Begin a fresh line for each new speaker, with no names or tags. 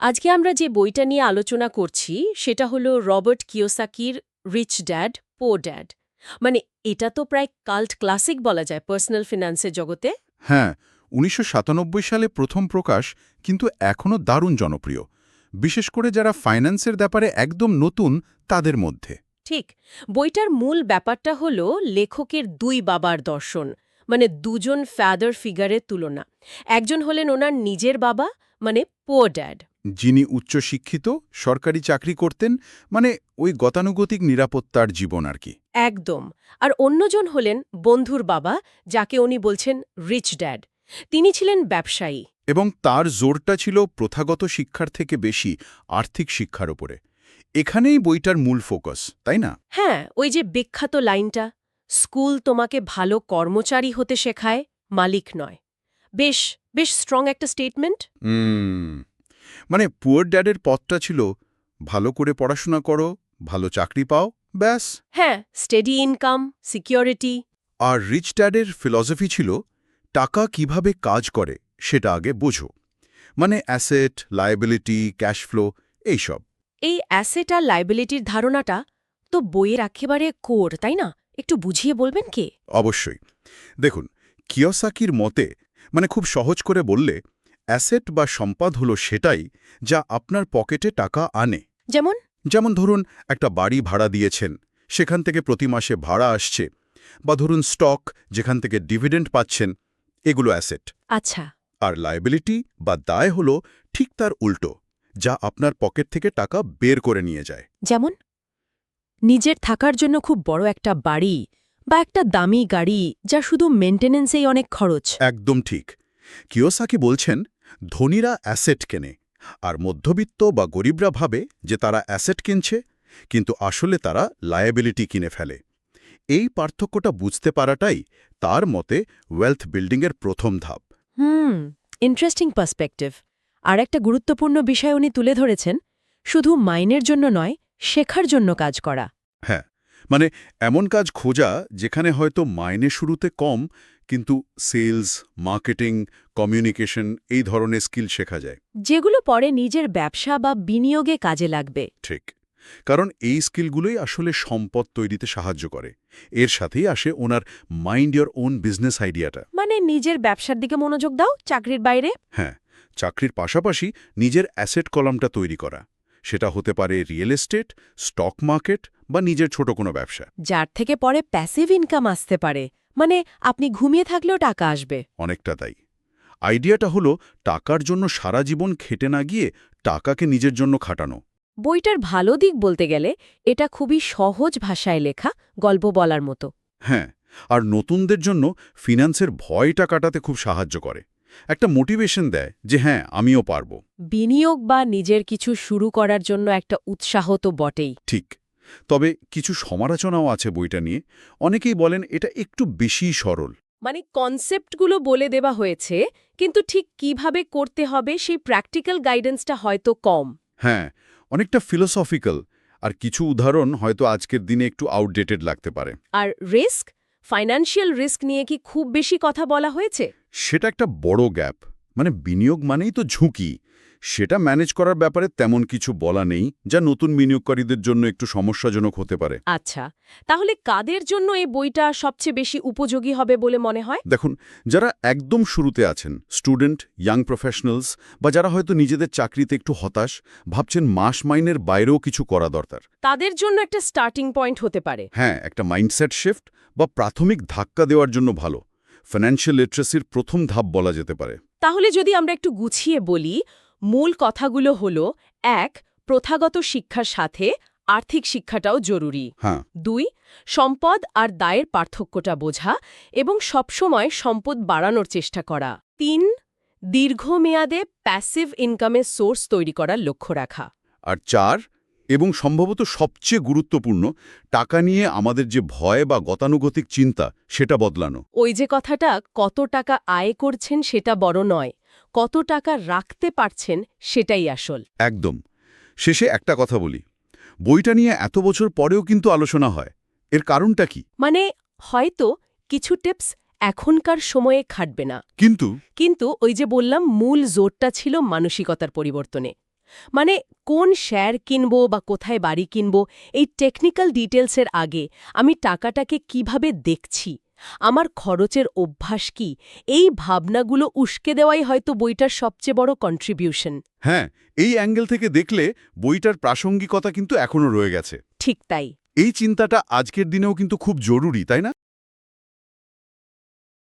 আজকে আমরা যে বইটা নিয়ে আলোচনা করছি সেটা হলো রবার্ট কিওসাকির রিচ ড্যাড পো ড্যাড। মানে এটা তো প্রায় কাল্ট ক্লাসিক বলা যায় পার্সোনাল ফিনান্সের জগতে।
হ্যাঁ উনিশশো সাতানব্বই সালে প্রথম প্রকাশ কিন্তু এখনও দারুণ জনপ্রিয়। বিশেষ করে যারা ফাইন্যান্সের ব্যাপারে একদম নতুন তাদের মধ্যে।
ঠিক বইটার মূল ব্যাপারটা হলো লেখকের দুই বাবার দর্শন মানে দুজন ফ্যাদার ফিগারের তুলনা। একজন হলেন ওনার নিজের বাবা মানে পো ড্যাড।
যিনি উচ্চশিক্ষিত সরকারি চাকরি করতেন মানে ওই গতানুগতিক নিরাপত্তার জীবন আর কি।
একদম। আর অন্যজন হলেন বন্ধুর বাবা যাকে উনি বলছেন রিচ ড্যাড তিনি ছিলেন ব্যবসায়ী।
এবং তার জোরটা ছিল প্রথাগত শিক্ষার থেকে বেশি আর্থিক শিক্ষার ওপরে। এখানেই বইটার মূল ফোকাস তাই না?
হ্যাঁ ওই যে বিখ্যাত লাইনটা স্কুল তোমাকে ভালো কর্মচারী হতে শেখায় মালিক নয়। বেশ বেশ স্ট্রং একটা স্টেটমেন্ট
মানে পুয়ার ড্যাডের পথটা ছিল ভালো করে পড়াশোনা করো ভালো চাকরি পাও ব্যাস।
হ্যাঁ স্টেডি ইনকাম সিকিউরিটি
আর রিচ ড্যাডের ফিলসফি ছিল টাকা কীভাবে কাজ করে সেটা আগে বোঝো। মানে অ্যাসেট লায়াবিলিটি ক্যাশ ফ্লো এইসব।
এই অ্যাসেট আর লাইবিলিটির ধারণাটা তো বইয়ের একেবারে কোর তাই না? একটু বুঝিয়ে বলবেন কে?
অবশ্যই। দেখুন কিয়সাকির মতে মানে খুব সহজ করে বললে অ্যাসেট বা সম্পদ হলো সেটাই যা আপনার পকেটে টাকা আনে।
যেমন?
যেমন ধরুন একটা বাড়ি ভাড়া দিয়েছেন সেখান থেকে প্রতি মাসে ভাড়া আসছে বা ধরুন স্টক যেখান থেকে ডিভিডেন্ড পাচ্ছেন এগুলো অ্যাসেট।
আচ্ছা।
আর লায়াবিলিটি বা দায় হলো ঠিক তার উল্টো যা আপনার পকেট থেকে টাকা বের করে নিয়ে যায়।
যেমন? নিজের থাকার জন্য খুব বড় একটা বাড়ি বা একটা দামি গাড়ি যা শুধু মেন্টেনেন্সেই অনেক খরচ।
একদম ঠিক। কিওসাকি বলছেন ধনীরা অ্যাসেট কেনে আর মধ্যবিত্ত বা গরিবরা ভাবে যে তারা অ্যাসেট কিনছে কিন্তু আসলে তারা লায়াবিলিটি কিনে ফেলে। এই পার্থক্যটা বুঝতে পারাটাই তার মতে ওয়েলথ বিল্ডিংয়ের প্রথম ধাপ।
হুম ইন্টারেস্টিং পার্সপেক্টিভ আর একটা গুরুত্বপূর্ণ বিষয় উনি তুলে ধরেছেন শুধু মাইনের জন্য নয় শেখার জন্য কাজ করা।
হ্যাঁ মানে এমন কাজ খোঁজা যেখানে হয়তো মাইনে শুরুতে কম কিন্তু সেলস মার্কেটিং কমিউনিকেশন এই ধরনের স্কিল শেখা যায়।
যেগুলো পরে নিজের ব্যবসা বা বিনিয়োগে কাজে লাগবে।
ঠিক। কারণ এই স্কিলগুলোই আসলে সম্পদ তৈরিতে সাহায্য করে। এর সাথেই আসে ওনার মাইন্ড ইয়োর ওন বিজনেস আইডিয়াটা।
মানে নিজের ব্যবসার দিকে মনোযোগ দাও চাকরির বাইরে।
হ্যাঁ চাকরির পাশাপাশি নিজের অ্যাসেট কলামটা তৈরি করা। সেটা হতে পারে রিয়েল এস্টেট স্টক মার্কেট বা নিজের ছোট কোনো ব্যবসা।
যার থেকে পরে প্যাসিভ ইনকাম আসতে পারে। মানে আপনি ঘুমিয়ে থাকলেও টাকা আসবে।
অনেকটা তাই। আইডিয়াটা হলো টাকার জন্য সারা জীবন খেটে না গিয়ে টাকাকে নিজের জন্য খাটানো।
বইটার ভালো দিক বলতে গেলে এটা খুবই সহজ ভাষায় লেখা গল্প বলার মতো।
হ্যাঁ আর নতুনদের জন্য ফিনান্সের ভয়টা কাটাতে খুব সাহায্য করে। একটা মোটিভেশন দেয় যে হ্যাঁ আমিও পারব।
বিনিয়োগ বা নিজের কিছু শুরু করার জন্য একটা উৎসাহ তো বটেই।
ঠিক। তবে কিছু সমালোচনাও আছে বইটা নিয়ে। অনেকেই বলেন এটা একটু বেশি সরল।
মানে কনসেপ্টগুলো বলে দেওয়া হয়েছে কিন্তু ঠিক কীভাবে করতে হবে সেই প্র্যাকটিক্যাল গাইডেন্সটা হয়তো কম।
হ্যাঁ অনেকটা ফিলোসফিক্যাল আর কিছু উদাহরণ হয়তো আজকের দিনে একটু আউটডেটেড লাগতে পারে।
আর রিস্ক ফাইন্যান্সিয়াল রিস্ক নিয়ে কি খুব বেশি কথা বলা হয়েছে?
সেটা একটা বড় গ্যাপ। মানে বিনিয়োগ মানেই তো ঝুঁকি। সেটা ম্যানেজ করার ব্যাপারে তেমন কিছু বলা নেই যা নতুন বিনিয়োগকারীদের জন্য একটু সমস্যাজনক হতে পারে।
আচ্ছা তাহলে কাদের জন্য এই বইটা সবচেয়ে বেশি উপযোগী হবে বলে মনে হয়?
দেখুন যারা একদম শুরুতে আছেন স্টুডেন্ট ইয়াং প্রফেশনালস বা যারা হয়তো নিজেদের চাকরিতে একটু হতাশ ভাবছেন মাস মাইনের বাইরেও কিছু করা দরকার।
তাদের জন্য একটা স্টার্টিং পয়েন্ট হতে পারে।
হ্যাঁ একটা মাইন্ডসেট শিফট বা প্রাথমিক ধাক্কা দেওয়ার জন্য ভালো। ফাইন্যান্সিয়াল লিটারেসির প্রথম ধাপ বলা যেতে পারে।
তাহলে যদি আমরা একটু গুছিয়ে বলি মূল কথাগুলো হলো এক প্রথাগত শিক্ষার সাথে আর্থিক শিক্ষাটাও জরুরি।
হ্যাঁ।
দুই সম্পদ আর দায়ের পার্থক্যটা বোঝা এবং সবসময় সম্পদ বাড়ানোর চেষ্টা করা। তিন দীর্ঘমেয়াদে প্যাসিভ ইনকামের সোর্স তৈরি করার লক্ষ্য রাখা।
আর চার এবং সম্ভবত সবচেয়ে গুরুত্বপূর্ণ টাকা নিয়ে আমাদের যে ভয় বা গতানুগতিক চিন্তা সেটা বদলানো।
ওই যে কথাটা কত টাকা আয় করছেন সেটা বড় নয় কত টাকা রাখতে পারছেন সেটাই আসল।
একদম। শেষে একটা কথা বলি। বইটা নিয়ে এত বছর পরেও কিন্তু আলোচনা হয়। এর কারণটা কি?
মানে হয়তো কিছু টিপস এখনকার সময়ে খাটবে না।
কিন্তু
কিন্তু ওই যে বললাম মূল জোরটা ছিল মানসিকতার পরিবর্তনে। মানে কোন শেয়ার কিনব বা কোথায় বাড়ি কিনব এই টেকনিক্যাল ডিটেলসের আগে আমি টাকাটাকে কীভাবে দেখছি আমার খরচের অভ্যাস কি এই ভাবনাগুলো উস্কে দেওয়াই হয়তো বইটার সবচেয়ে বড় কন্ট্রিবিউশন
হ্যাঁ এই অ্যাঙ্গেল থেকে দেখলে বইটার প্রাসঙ্গিকতা কিন্তু এখনও রয়ে গেছে।
ঠিক তাই।
এই চিন্তাটা আজকের দিনেও কিন্তু খুব জরুরি তাই না?